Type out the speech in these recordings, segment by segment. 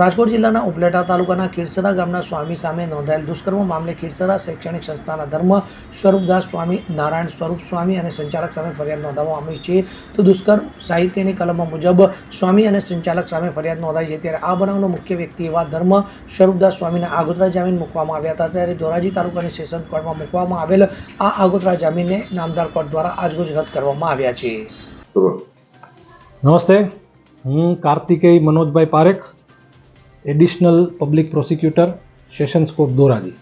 રાજકોટ જિલ્લાના ઉપલેટા તાલુકાના ખીરસરા ગામના સ્વામી સામે નોંધાયેલ દુષ્કર્મ મામલે ખીરસરા શૈક્ષણિક સંસ્થાના ધર્મ સ્વરૂપદાસ સ્વામી નારાયણ સ્વરૂપ સ્વામી અને સંચાલક સામે ફરિયાદ નોંધાવવામાં આવી છે. તો દુષ્કર્મ સાહિત્યની કલમ મુજબ સ્વામી અને સંચાલક સામે ફરિયાદ નોંધાઈ છે. ત્યારે આ બનાવનો મુખ્ય વ્યક્તિ એવા ધર્મ સ્વરૂપદાસ સ્વામીના આગોતરા જામીન મૂકવામાં આવ્યા હતા. ત્યારે ધોરાજી તાલુકાની સેશન કોર્ટમાં મૂકવામાં આવેલ આ આગોતરા જામીનને નામદાર કોર્ટ દ્વારા આજરોજ રદ કરવામાં આવ્યા છે. નમસ્તે. હું Kartikeya Manojbhai Parekh additional public prosecutor sessions court Dhoraji.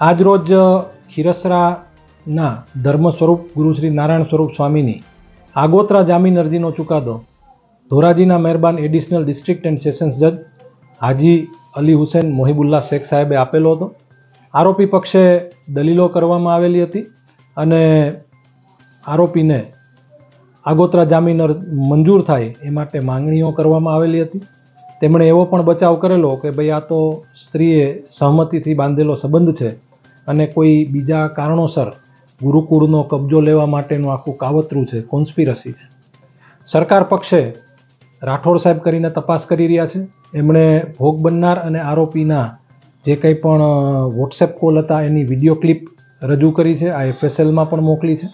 આજરોજ ખીરસરાના ધર્મ સ્વરૂપ ગુરુ શ્રી નારાયણ સ્વરૂપ સ્વામીની આગોતરા જામીન અરજીનો ચુકાદો ધોરાજીના મહેરબાન એડિશનલ ડિસ્ટ્રિક્ટ એન્ડ સેશન્સ જજ હાજી અલી હુસેન મોહિબુલ્લા શેખ સાહેબે આપેલો હતો. આરોપી પક્ષે દલીલો કરવામાં આવેલી હતી અને આરોપીને આગોતરા જામીન મંજૂર થાય એ માટે માંગણીઓ કરવામાં આવેલી હતી. તેમણે એવો પણ બચાવ કરેલો કે ભાઈ આ તો સ્ત્રીએ સહમતિથી બાંધેલો સંબંધ છે અને કોઈ બીજા કારણોસર ગુરુકુળનો કબજો લેવા માટેનું આખું કાવતરું છે કોન્સ્પિરસી છે સરકાર પક્ષે રાઠોડ સાહેબ કરીને તપાસ કરી રહ્યા છે. એમણે ભોગ બનનાર અને આરોપીના જે કંઈ પણ વોટ્સએપ કોલ હતા, એની વીડિયો ક્લિપ રજૂ કરી છે, આ એફએસએલમાં પણ મોકલી છે.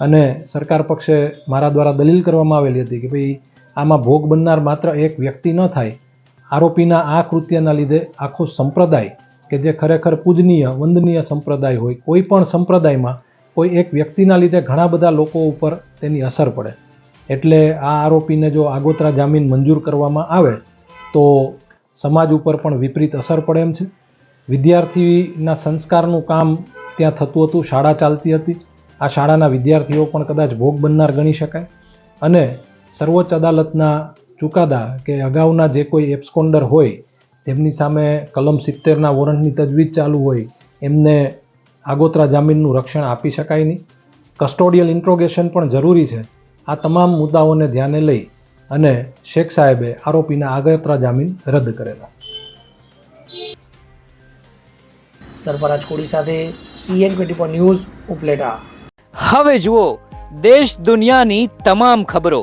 અને સરકાર પક્ષે મારા દ્વારા દલીલ કરવામાં આવેલી હતી કે ભાઈ આમાં ભોગ બનનાર માત્ર એક વ્યક્તિ ન થાય. આરોપીના આ કૃત્યના લીધે આખો સંપ્રદાય, કે જે ખરેખર પૂજનીય, વંદનીય સંપ્રદાય હોય, કોઈ પણ સંપ્રદાયમાં, કોઈ એક વ્યક્તિના લીધે ઘણા બધા લોકો ઉપર તેની અસર પડે. એટલે આ આરોપીને જો આગોતરા જામીન મંજૂર કરવામાં આવે, તો સમાજ ઉપર પણ વિપરીત અસર પડે એમ છે. વિદ્યાર્થીના સંસ્કારનું કામ ત્યાં થતું હતું, શાળા ચાલતી હતી. આ શાળાના વિદ્યાર્થીઓ પણ કદાચ ભોગ બનનાર ગણી શકાય. અને સર્વોચ્ચ અદાલતના ચુકાદા કે અગાઉના જે કોઈ એબ્સકોન્ડર હોય જેમની સામે કલમ સિત્તેરના વોરંટની તજવીજ ચાલુ હોય એમને આગોતરા જામીનનું રક્ષણ આપી શકાય નહીં. કસ્ટોડિયલ ઇન્ટ્રોગેશન પણ જરૂરી છે. આ તમામ મુદ્દાઓને ધ્યાને લઈ અને શેખ સાહેબે આરોપીના આગોતરા જામીન રદ કરેલા. સરફરાજ કોડી સાથે CN twenty four news Upleta. હવે જુઓ દેશ દુનિયાની તમામ ખબરો.